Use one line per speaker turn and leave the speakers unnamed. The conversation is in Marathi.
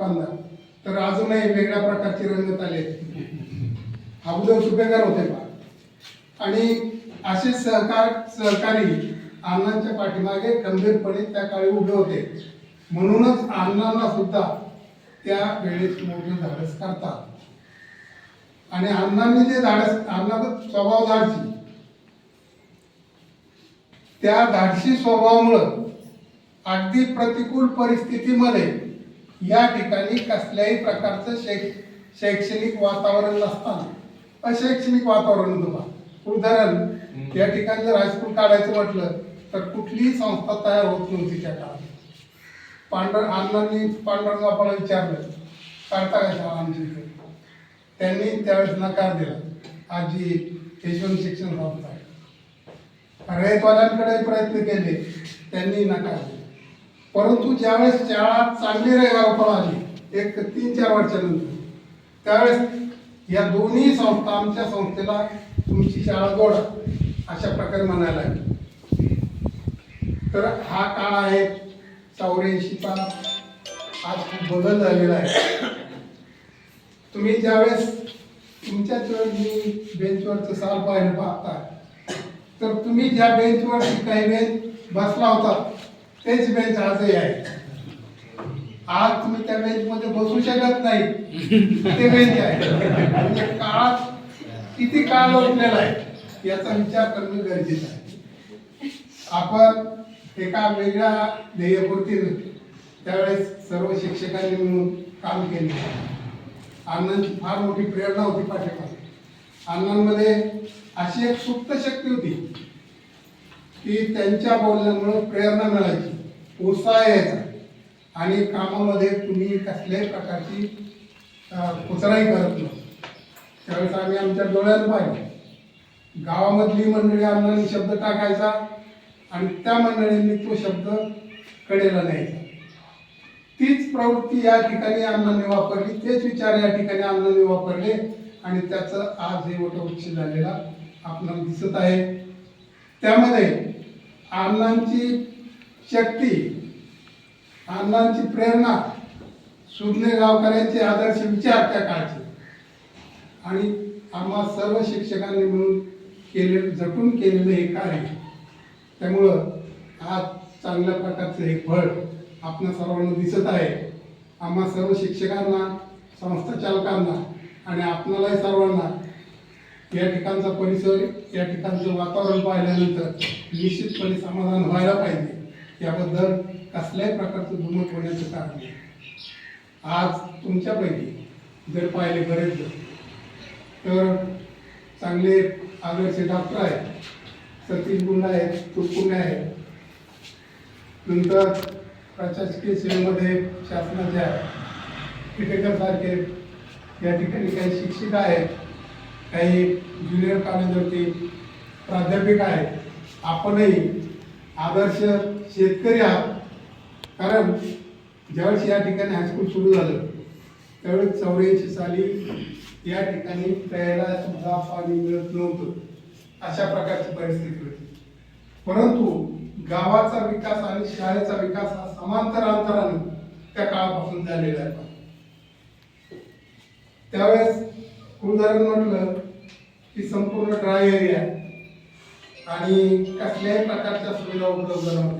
दुकानदार तर अजूनही वेगळ्या प्रकारची रंगत आले अगोदर सुपेकर होते बा. आणि असे सहकार सहकारी अण्णांच्या पाठीमागे गंभीरपणे त्या काळी उभे होते. म्हणूनच अण्णांना सुद्धा त्या वेळेस मोठे धाडस करतात. आणि अण्णांनी जे धाडस अण्णाचा स्वभाव धाडशी त्या धाडशी स्वभावामुळं अगदी प्रतिकूल परिस्थितीमध्ये या ठिकाणी कसल्याही प्रकारचं शैक शैक्षणिक वातावरण नसताना अशैक्षणिक वातावरण बा. उदाहरण या ठिकाणी जर हायस्कूल काढायचं म्हटलं तर कुठलीही संस्था तयार होत नव्हती त्या काळात. पांडर अण्णांनी पांडुरंग बापाला विचारलं काढता का शाळा आमच्या इथे? त्यांनी त्यावेळेस नकार दिला आजी यशवंत शिक्षण संस्था आहे रयतवाल्यांकडे प्रयत्न केले त्यांनी नकार दिला. परंतु ज्यावेळेस शाळा चांगली रविवार आली एक तीन चार वर्षानंतर त्यावेळेस या दोन्ही संस्था आमच्या संस्थेला तुमची शाळा जोडा अशा प्रकारे म्हणायला लागली. तर हा काळ आहे चौऱ्याऐंशीचा आज खूप बदल झालेला आहे. तुम्ही ज्यावेळेस तुमच्याच मी बेंचवरचं साल पाहिलं पाहता तर तुम्ही ज्या बेंचवर काही बेंच बसला होता तेच बेंच आजही आहे. आज तुम्ही त्या बेंच मध्ये बसू शकत नाही. ते बेंच आहे. म्हणजे काळात किती काळ लोटलेला आहे याचा विचार करणं गरजेचं आहे. आपण एका वेगळ्या ध्येयपूर्तीने त्यावेळेस सर्व शिक्षकांनी मिळून काम केले. अण्णांची फार मोठी प्रेरणा होती पाठीमागे. अण्णांमध्ये अशी एक सुप्त शक्ती होती. की त्यांच्या बोलण्यामुळं प्रेरणा मिळायची उत्साह यायचा. आणि कामामध्ये तुम्ही कसल्याही प्रकारची अं, कुचराई करत नव्हती त्यावेळेस आम्ही आमच्या डोळ्यानं पाहिलं. गावामधली मंडळी अण्णांनी शब्द टाकायचा आणि त्या मंडळींनी तो शब्द कडेला न्यायचा. तीच प्रवृत्ती या ठिकाणी अण्णांनी वापरली तेच विचार या ठिकाणी अण्णांनी वापरले आणि त्याचं आज हे वटवृक्ष झालेला आपल्याला दिसत आहे. त्यामध्ये अण्णांची शक्ती अण्णांची प्रेरणा सुज्ञ गावकऱ्यांचे आदर्श विचार त्या काळचे. आणि आम्हा सर्व शिक्षकांनी मिळून केले जटून केलेलं हे कार्य त्यामुळं आज चांगल्या प्रकारचं हे फळ आपल्या सर्वांना दिसत आहे. आम्हा सर्व शिक्षकांना संस्था चालकांना आणि आपणालाही सर्वांना या ठिकाणचा परिसर या ठिकाणचं वातावरण पाहिल्यानंतर निश्चितपणे समाधान व्हायला पाहिजे. याबद्दल कसल्याही प्रकारचं दुमत होण्याचं कारण नाही. आज तुमच्यापैकी जर पाहिले बरेच तर चांगले आदर्श डॉक्टर आहेत सतीश गुंड आहेत तुरपुंडे आहेत. नंतर प्रशासकीय सेवेमध्ये शासनाच्या टिटेकर या ठिकाणी काही शिक्षिका आहेत काही ज्युनियर कॉलेजवरती प्राध्यापिका आहेत. आपणही आदर्श शेतकरी आहात. कारण ज्यावेळेस या ठिकाणी हायस्कूल सुरू झालं त्यावेळेस चौऱ्याऐंशी साली या ठिकाणी प्यायला सुद्धा पाणी मिळत नव्हतं. अशा प्रकारची परिस्थिती होती. परंतु गावाचा विकास आणि शाळेचा विकास हा समांतर अंतराने त्या काळापासून झालेला आहे त्यावेळेस उदाहरण म्हटलं की संपूर्ण ड्राय एरिया आणि कसल्याही प्रकारच्या सुविधा उपलब्ध नव्हत्या.